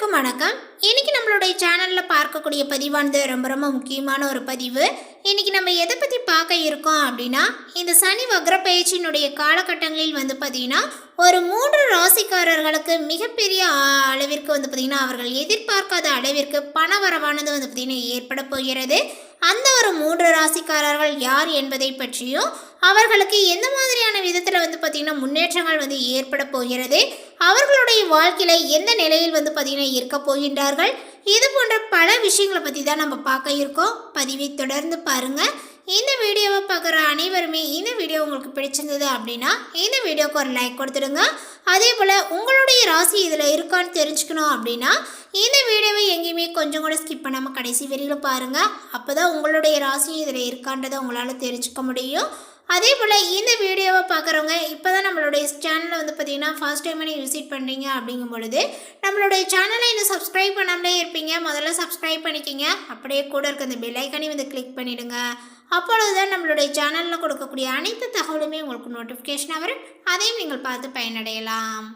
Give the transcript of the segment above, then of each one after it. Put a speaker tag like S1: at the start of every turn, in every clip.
S1: அனைவருக்கும் வணக்கம். இன்னைக்கு நம்மளுடைய சேனலில் பார்க்கக்கூடிய பதிவானது ரொம்ப ரொம்ப முக்கியமான ஒரு பதிவு. இன்னைக்கு நம்ம எதை பற்றி பார்க்க இருக்கோம் அப்படின்னா இந்த சனி வக்ர பயிற்சியினுடைய காலகட்டங்களில் வந்து பார்த்திங்கன்னா ஒரு மூன்று ராசிக்காரர்களுக்கு மிகப்பெரிய அளவிற்கு வந்து பார்த்திங்கன்னா அவர்கள் எதிர்பார்க்காத அளவிற்கு பண வரவானது வந்து பார்த்திங்கன்னா ஏற்பட போகிறது. அந்த ஒரு மூன்று ராசிக்காரர்கள் யார் என்பதை பற்றியும் அவர்களுக்கு எந்த மாதிரியான விதத்தில் வந்து பார்த்திங்கன்னா முன்னேற்றங்கள் வந்து ஏற்பட போகிறது அவர்களுடைய வாழ்க்கையில் எந்த நிலையில் வந்து பார்த்திங்கன்னா இருக்க போகின்றார்கள் இது போன்ற பல விஷயங்களை பற்றி தான் நம்ம பார்க்க இருக்கோம். பதிவை தொடர்ந்து பாருங்கள் இந்த வீடியோவை பார்க்குற அனைவருமே இந்த வீடியோ உங்களுக்கு பிடிச்சிருந்தது அப்படின்னா இந்த வீடியோவுக்கு ஒரு லைக் கொடுத்துடுங்க. அதே போல் உங்களுடைய ராசி இதில் இருக்கான்னு தெரிஞ்சுக்கணும் அப்படின்னா இந்த வீடியோவை எங்கேயுமே கொஞ்சம் கூட ஸ்கிப் பண்ணாமல் கடைசி வரையிலும் பாருங்கள் அப்போ தான் உங்களுடைய ராசி இதில் இருக்கான்றதை உங்களால் தெரிஞ்சுக்க முடியும். அதே போல் இந்த வீடியோவை பார்க்குறவங்க இப்போ தான் நம்மளுடைய சேனலை வந்து பார்த்தீங்கன்னா ஃபர்ஸ்ட் டைம் நீங்கள் விசிட் பண்ணுறீங்க அப்படிங்கும் பொழுது நம்மளுடைய சேனலை இன்னும் சப்ஸ்கிரைப் பண்ணாமலே இருப்பீங்க. முதல்ல சப்ஸ்கிரைப் பண்ணிக்கிங்க. அப்படியே கூட இருக்க அந்த பெல் வந்து கிளிக் பண்ணிவிடுங்க அப்பொழுது தான் நம்மளுடைய சேனலில் கொடுக்கக்கூடிய அனைத்து தகவலுமே உங்களுக்கு நோட்டிஃபிகேஷனாக வரும். அதையும் நீங்கள் பார்த்து பயனடையலாம்.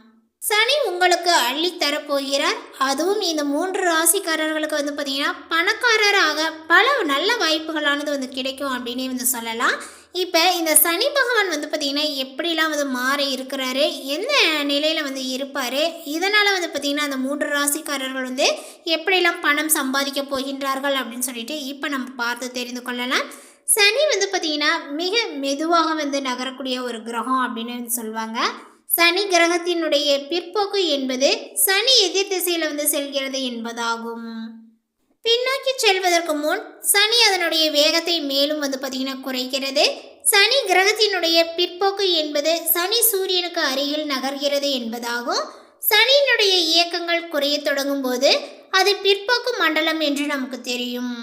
S1: சனி உங்களுக்கு அள்ளித்தரப் போகிறார் அதுவும் இந்த மூன்று ராசிக்காரர்களுக்கு வந்து பார்த்திங்கன்னா பணக்காரராக பல நல்ல வாய்ப்புகளானது வந்து கிடைக்கும் அப்படின்னே வந்து சொல்லலாம். இப்போ இந்த சனி பகவான் வந்து பார்த்திங்கன்னா எப்படிலாம் வந்து மாறி இருக்கிறாரு எந்த நிலையில் வந்து இருப்பார் இதனால் வந்து பார்த்திங்கன்னா அந்த மூன்று ராசிக்காரர்கள் வந்து எப்படிலாம் பணம் சம்பாதிக்க போகின்றார்கள் அப்படின்னு சொல்லிட்டு இப்போ நம்ம பார்த்து தெரிந்து கொள்ளலாம். சனி வந்து பார்த்திங்கன்னா மிக மெதுவாக வந்து நகரக்கூடிய ஒரு கிரகம் அப்படின்னு வந்து சொல்லுவாங்க. சனி கிரகத்தினுடைய பிற்போக்கு என்பது சனி எதிர் திசையில் வந்து செல்கிறது என்பதாகும். பின்னோக்கி செல்வதற்கு முன் சனி அதனுடைய வேகத்தை மேலும் வந்து பார்த்திங்கன்னா குறைக்கிறது. சனி கிரகத்தினுடைய பிற்போக்கு என்பது சனி சூரியனுக்கு அருகில் நகர்கிறது என்பதாகும். சனியினுடைய இயக்கங்கள் குறையத் தொடங்கும் போது அது பிற்போக்கு மண்டலம் என்று நமக்கு தெரியும்.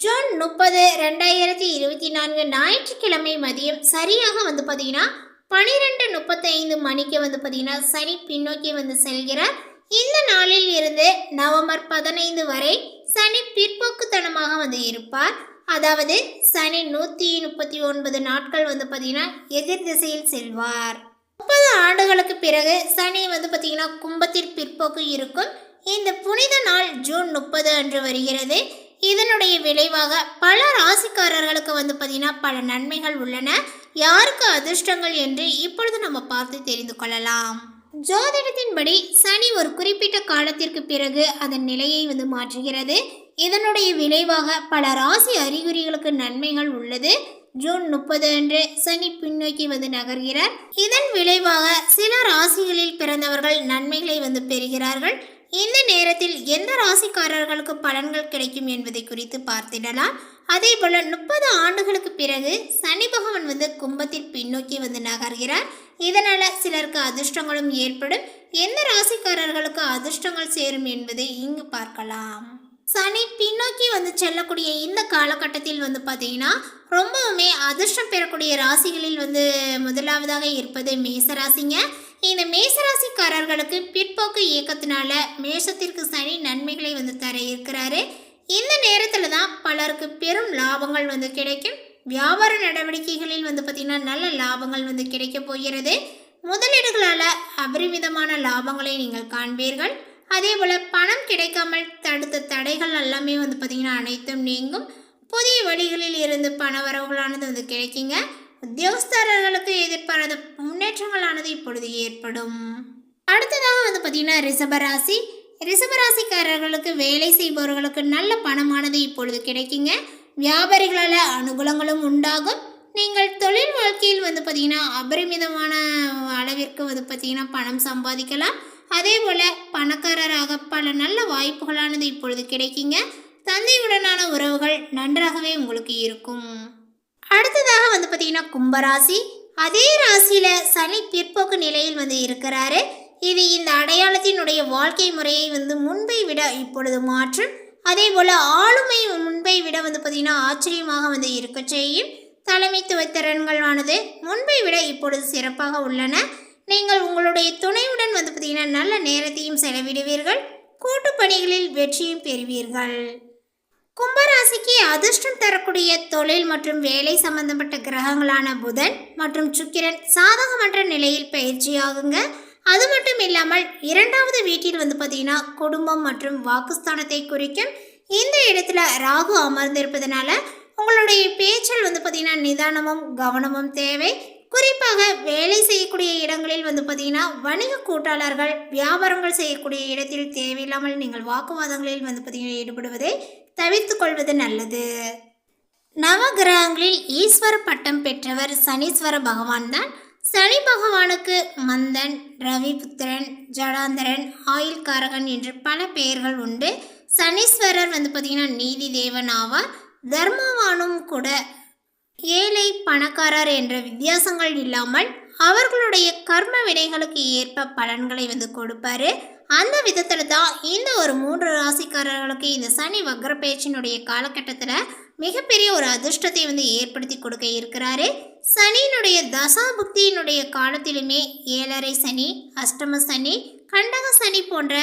S1: ஜூன் முப்பது ரெண்டாயிரத்தி இருபத்தி நான்கு ஞாயிற்றுக்கிழமை மதியம் சரியாக வந்து பார்த்தீங்கன்னா பனிரெண்டு முப்பத்தைந்து மணிக்கு வந்து பார்த்தீங்கன்னா சனி பின்னோக்கி வந்து செல்கிறார். இந்த நாளில் இருந்து நவம்பர் பதினைந்து வரை சனி பிற்போக்குத்தனமாக வந்து இருப்பார். அதாவது சனி நூற்றி முப்பத்தி ஒன்பது நாட்கள் வந்து பார்த்தீங்கன்னா எதிர் திசையில் செல்வார். முப்பது ஆண்டுகளுக்கு பிறகு சனி வந்து பார்த்தீங்கன்னா கும்பத்தில் பிற்போக்கு இருக்கும். இந்த புனித நாள் ஜூன் முப்பது அன்று வருகிறது. இதனுடைய விளைவாக பல ராசிக்காரர்களுக்கு வந்து பார்த்தீங்கன்னா பல நன்மைகள் உள்ளன. யாருக்கு அதிர்ஷ்டங்கள் என்று இப்பொழுது நம்ம பார்த்து தெரிந்து கொள்ளலாம். ஜோதிடத்தின்படி சனி ஒரு குறிப்பிட்ட காலத்திற்கு பிறகு அதன் நிலையை வந்து மாற்றுகிறது. இதனுடைய விளைவாக பல ராசி அறிகுறிகளுக்கு நன்மைகள் உள்ளது. ஜூன் முப்பது அன்று சனி பின்னோக்கி வந்து நகர்கிறார். இதன் விளைவாக சில ராசிகளில் பிறந்தவர்கள் நன்மைகளை வந்து பெறுகிறார்கள். இந்த நேரத்தில் எந்த ராசிக்காரர்களுக்கு பலன்கள் கிடைக்கும் என்பதை குறித்து பார்த்திடலாம். அதே போல முப்பது ஆண்டுகளுக்கு பிறகு சனி பகவான் வந்து கும்பத்தில் பின்னோக்கி வந்து நகர்கிறார். இதனால சிலருக்கு அதிர்ஷ்டங்களும் ஏற்படும். எந்த ராசிக்காரர்களுக்கு அதிர்ஷ்டங்கள் சேரும் என்பதை இங்கு பார்க்கலாம். சனி பின்னோக்கி வந்து செல்லக்கூடிய இந்த காலகட்டத்தில் வந்து பார்த்தீங்கன்னா ரொம்பவுமே அதிர்ஷ்டம் பெறக்கூடிய ராசிகளில் வந்து முதலாவதாக இருப்பது மேசராசிங்க இந்த மேசராசிக்காரர்களுக்கு பிற்போக்கு இயக்கத்தினால மேஷத்திற்கு சனி நன்மைகளை வந்து தர இருக்கிறாரு. இந்த நேரத்தில் தான் பலருக்கு பெரும் லாபங்கள் வந்து கிடைக்கும். வியாபார நடவடிக்கைகளில் வந்து பார்த்திங்கன்னா நல்ல லாபங்கள் வந்து கிடைக்க போகிறது. முதலீடுகளால் அபரிமிதமான லாபங்களை நீங்கள் காண்பீர்கள். அதே போல் பணம் கிடைக்காமல் தடுத்த தடைகள் எல்லாமே வந்து பார்த்திங்கன்னா அனைத்தும் நீங்கும். புதிய வழிகளில் இருந்து பண வரவுகளானது வந்து கிடைக்குங்க. உத்தியோகஸ்தாரர்களுக்கு எதிர்பாராத முன்னேற்றங்களானது இப்பொழுது ஏற்படும். அடுத்ததாக வந்து பார்த்திங்கன்னா ரிஷபராசி ரிஷபராசிக்காரர்களுக்கு வேலை செய்பவர்களுக்கு நல்ல பணமானது இப்பொழுது கிடைக்குங்க. வியாபாரிகளால் அனுகூலங்களும் உண்டாகும். நீங்கள் தொழில் வாழ்க்கையில் வந்து பார்த்திங்கன்னா அபரிமிதமான அளவிற்கு வந்து பார்த்திங்கன்னா பணம் சம்பாதிக்கலாம். அதே போல் பணக்காரராக பல நல்ல வாய்ப்புகளானது இப்பொழுது கிடைக்குங்க. தந்தையுடனான உறவுகள் நன்றாகவே உங்களுக்கு இருக்கும். அடுத்ததாக வந்து பார்த்தீங்கன்னா கும்பராசி. அதே ராசியில் சனி பிற்போக்கு நிலையில் வந்து இருக்கிறாரு. இது இந்த அடையாளத்தினுடைய வாழ்க்கை முறையை வந்து முன்பை விட இப்பொழுது மாற்றும். அதே போல் ஆளுமை முன்பை விட வந்து பார்த்திங்கன்னா ஆச்சரியமாக வந்து இருக்க செய்யும். தலைமைத்துவ திறன்களானது முன்பை விட இப்பொழுது சிறப்பாக உள்ளன. நீங்கள் உங்களுடைய துணையுடன் வந்து பார்த்திங்கன்னா நல்ல நேரத்தையும் செலவிடுவீர்கள். கூட்டு பணிகளில் வெற்றியும் பெறுவீர்கள். கும்பராசிக்கு அதிர்ஷ்டம் தரக்கூடிய தொழில் மற்றும் வேலை சம்பந்தப்பட்ட கிரகங்களான புதன் மற்றும் சுக்கிரன் சாதகமற்ற நிலையில் பயிற்சியாகுங்க. அது மட்டும் இல்லாமல் இரண்டாவது வீட்டில் வந்து பார்த்தீங்கன்னா குடும்பம் மற்றும் வாக்குஸ்தானத்தை குறிக்கும் இந்த இடத்துல ராகு அமர்ந்திருப்பதனால உங்களுடைய பேச்சில் வந்து பார்த்தீங்கன்னா நிதானமும் கவனமும் தேவை. குறிப்பாக வேலை செய்யக்கூடிய இடங்களில் வந்து பார்த்தீங்கன்னா வணிக கூட்டாளர்கள் வியாபாரங்கள் செய்யக்கூடிய இடத்தில் தேவையில்லாமல் நீங்கள் வாக்குவாதங்களில் வந்து பார்த்தீங்கன்னா ஈடுபடுவதை தவிர்த்து கொள்வது நல்லது. நவகிரகங்களில் ஈஸ்வர பட்டம் பெற்றவர் சனீஸ்வர பகவான் தான். சனி பகவானுக்கு மந்தன் ரவிபுத்திரன் ஜடாந்தரன் ஆயுள்காரகன் என்று பல பெயர்கள் உண்டு. சனீஸ்வரர் வந்து பார்த்திங்கன்னா நீதி தேவன் ஆவார். தர்மவானும் கூட ஏழை பணக்காரர் என்ற வித்தியாசங்கள் இல்லாமல் அவர்களுடைய கர்ம வினைகளுக்கு ஏற்ப பலன்களை வந்து கொடுப்பாரு. அந்த விதத்தில் தான் இந்த ஒரு மூன்று ராசிக்காரர்களுக்கு இந்த சனி வக்ர பேச்சினுடைய காலகட்டத்தில் மிகப்பெரிய ஒரு அதிர்ஷ்டத்தை வந்து ஏற்படுத்தி கொடுக்க இருக்கிறாரு. சனியினுடைய தசாபுக்தியினுடைய காலத்திலுமே ஏழரை சனி அஷ்டம சனி கண்டக சனி போன்ற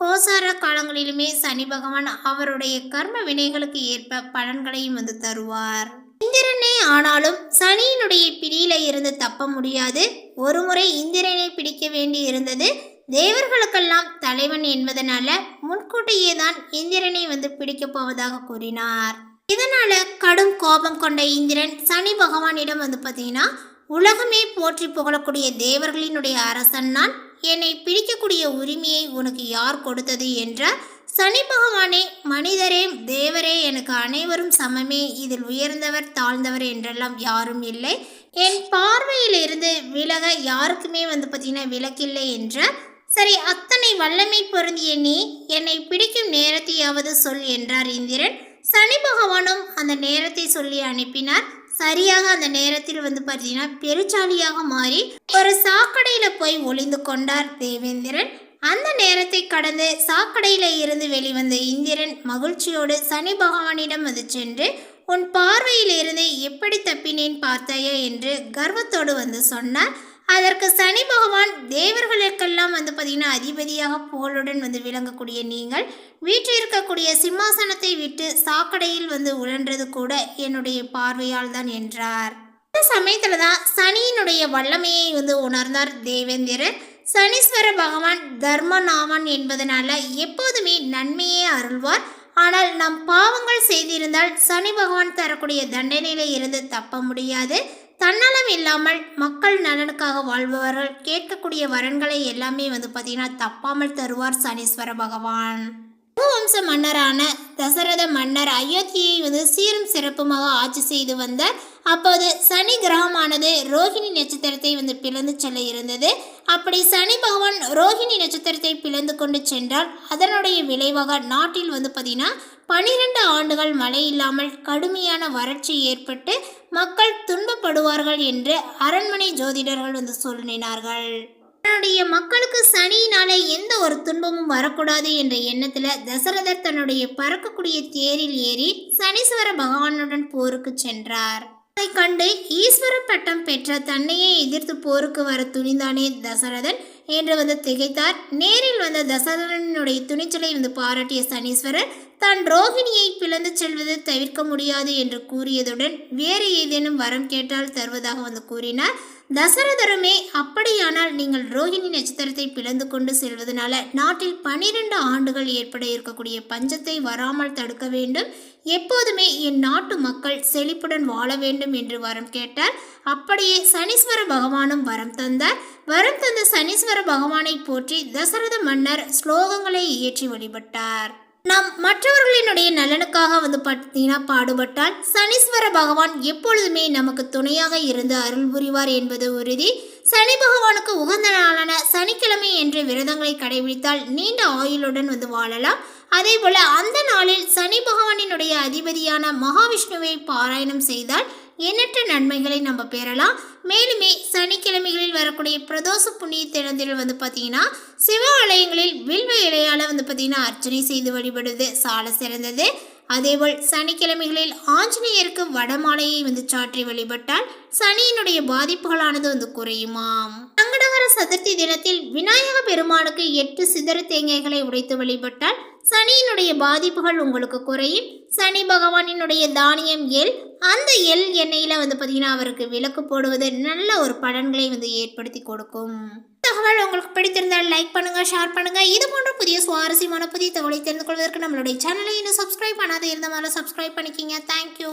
S1: கோசார காலங்களிலுமே சனி பகவான் அவருடைய கர்ம வினைகளுக்கு ஏற்ப பலன்களையும் வந்து தருவார். இந்திரனே ஆனாலும் சனியினுடைய பிடியில இருந்து தப்ப முடியாது. ஒருமுறை இந்திரனை பிடிக்க வேண்டி இருந்தது. தேவர்களுக்கெல்லாம் தலைவன் என்பதனால முன்கூட்டியே தான் இந்திரனை வந்து பிடிக்கப் போவதாக கூறினார். இதனால கடும் கோபம் கொண்ட இந்திரன் சனி பகவானிடம் வந்து பார்த்தீங்கன்னா உலகமே போற்றி புகழக்கூடிய தேவர்களினுடைய அரசன் நான். என்னை பிடிக்கக்கூடிய உரிமையை உனக்கு யார் கொடுத்தது? என்ற சனி பகவானே மனிதரே தேவரே எனக்கு அனைவரும் சமமே. இதில் உயர்ந்தவர் தாழ்ந்தவர் என்றெல்லாம் யாரும் இல்லை. என் பார்வையில் இருந்து விலக யாருக்குமே வந்து பார்த்தீங்கன்னா விலக்கில்லை என்றார் சரி அத்தனை வல்லமை பொருந்திய நீ என்னை பிடிக்கும் நேரத்தையாவது சொல் என்றார் இந்திரன். சனி பகவானும் அந்த நேரத்தை சொல்லி அனுப்பினார். சரியாக அந்த நேரத்தில் வந்து பார்த்தீங்கன்னா பெருச்சாலியாக மாறி ஒரு சாக்கடையில் போய் ஒளிந்து கொண்டார் தேவேந்திரன். அந்த நேரத்தை கடந்து சாக்கடையில இருந்து வெளிவந்த இந்திரன் மகிழ்ச்சியோடு சனி பகவானிடம் வந்து சென்று உன் பார்வையில் இருந்து எப்படி தப்பினேன் பார்த்தாயா? என்று கர்வத்தோடு வந்து சொன்னார். அதற்கு சனி பகவான் தேவர்களுக்கெல்லாம் வந்து பார்த்தீங்கன்னா அதிபதியாக புகழுடன் வந்து விளங்கக்கூடிய நீங்கள் வீட்டில் இருக்கக்கூடிய சிம்மாசனத்தை விட்டு சாக்கடையில் வந்து உழன்றது கூட என்னுடைய பார்வையால் தான் என்றார். இந்த சமயத்தில் தான் சனியினுடைய வல்லமையை வந்து உணர்ந்தார் தேவேந்திரன். சனீஸ்வர பகவான் தர்மநாமன் என்பதனால எப்போதுமே நன்மையே அருள்வார். ஆனால் நம் பாவங்கள் செய்திருந்தால் சனி பகவான் தரக்கூடிய தண்டனையில இருந்து தப்ப முடியாது. தன்னலம் இல்லாமல் மக்கள் நலனுக்காக வாழ்பவர்கள் கேட்கக்கூடிய வரன்களை எல்லாமே வந்து பார்த்தீங்கன்னா தப்பாமல் தருவார் சனீஸ்வர பகவான். ரகுவம்ச மன்னரான தசரத மன்னர் அயோத்தியை வந்து சீரும் சிறப்புமாக ஆட்சி செய்து வந்தார் அப்போது சனி கிரகமானது ரோஹிணி நட்சத்திரத்தை வந்து பிளந்து செல்ல இருந்தது. அப்படி சனி பகவான் ரோஹிணி நட்சத்திரத்தை பிளந்து கொண்டு சென்றால் அதனுடைய விளைவாக நாட்டில் வந்து பார்த்தீங்கன்னா பனிரெண்டு ஆண்டுகள் மழை இல்லாமல் கடுமையான வறட்சி ஏற்பட்டு மக்கள் துன்பப்படுவார்கள் என்று அரண்மனை ஜோதிடர்கள் வந்து சொல்லினார்கள். தன்னுடைய மக்களுக்கு சனியினால எந்த ஒரு துன்பமும் வரக்கூடாது என்ற எண்ணத்துல தசரதர் தன்னுடைய பறக்கக்கூடிய தேரில் ஏறி சனீஸ்வர பகவானுடன் போருக்கு சென்றார். அதை கண்டு ஈஸ்வர பட்டம் பெற்ற தன்னையே எதிர்த்து போருக்கு வர துணிந்தானே தசரதன் என்று வந்து திகைத்தார். நேரில் வந்த தசரதனுடைய துணிச்சலை வந்து பாராட்டிய சனீஸ்வரர் தான் ரோகிணியை பிளந்து செல்வது தவிர்க்க முடியாது என்று கூறியதுடன் வேறு ஏதேனும் வரம் கேட்டால் தருவதாக வந்து கூறினார். தசரதருமே அப்படியானால் நீங்கள் ரோஹிணி நட்சத்திரத்தை பிளந்து கொண்டு செல்வதனால நாட்டில் பனிரெண்டு ஆண்டுகள் ஏற்பட இருக்கக்கூடிய பஞ்சத்தை வராமல் தடுக்க வேண்டும். எப்போதுமே என் நாட்டு மக்கள் செழிப்புடன் வாழ வேண்டும் என்று வரம் கேட்டார். அப்படியே சனீஸ்வர பகவானும் வரம் தந்தார். வரம் தந்த சனீஸ்வர பகவானை போற்றி தசரத மன்னர் ஸ்லோகங்களை இயற்றி வழிபட்டார். நாம் மற்றவர்களினுடைய நலனுக்காக வந்து பார்த்தீங்கன்னா பாடுபட்டால் சனீஸ்வர பகவான் எப்பொழுதுமே நமக்கு துணையாக இருந்து அருள் புரிவார் என்பது உறுதி. சனி பகவானுக்கு உகந்த நாளான சனிக்கிழமை என்ற விரதங்களை கடைபிடித்தால் நீண்ட ஆயுளுடன் வந்து வாழலாம். அதே போல அந்த நாளில் சனி பகவானினுடைய அதிபதியான மகாவிஷ்ணுவை பாராயணம் செய்தால் எண்ணற்ற நன்மைகளை நம்ம பெறலாம். மேலுமே சனிக்கிழமைகளில் வரக்கூடிய பிரதோஷ புண்ணிய தினத்தில் வந்து பார்த்தீங்கன்னா சிவ ஆலயங்களில் வில்வ இலையால் வந்து பார்த்தீங்கன்னா அர்ச்சனை செய்து வழிபடுவது சால சிறந்தது. அதேபோல் சனிக்கிழமைகளில் ஆஞ்சநேயருக்கு வடமாலையை வந்து சாற்றி வழிபட்டால் சனியினுடைய பாதிப்புகளானது வந்து குறையுமாம். சங்கடகர சதுர்த்தி தினத்தில் விநாயக பெருமானுக்கு எட்டு சிதற தேங்காய்களை உடைத்து வழிபட்டால் சனியினுடைய பாதிப்புகள் உங்களுக்கு குறையும். சனி பகவானினுடைய தானியம் எல் அந்த எல் எண்ணெயில் வந்து பார்த்தீங்கன்னா அவருக்கு விளக்கு போடுவது நல்ல ஒரு பலன்களை வந்து ஏற்படுத்தி கொடுக்கும். தகவல் உங்களுக்கு பிடித்திருந்தால் லைக் பண்ணுங்க ஷேர் பண்ணுங்க. இது போன்ற புதிய சுவாரஸ்யமான புதிய தகவலை தெரிந்து கொள்வதற்கு நம்மளுடைய சேனலை இன்னும் சப்ஸ்கிரைப் பண்ணாத இருந்த மாதிரி சப்ஸ்கிரைப் பண்ணிக்கிங்க. தேங்க்யூ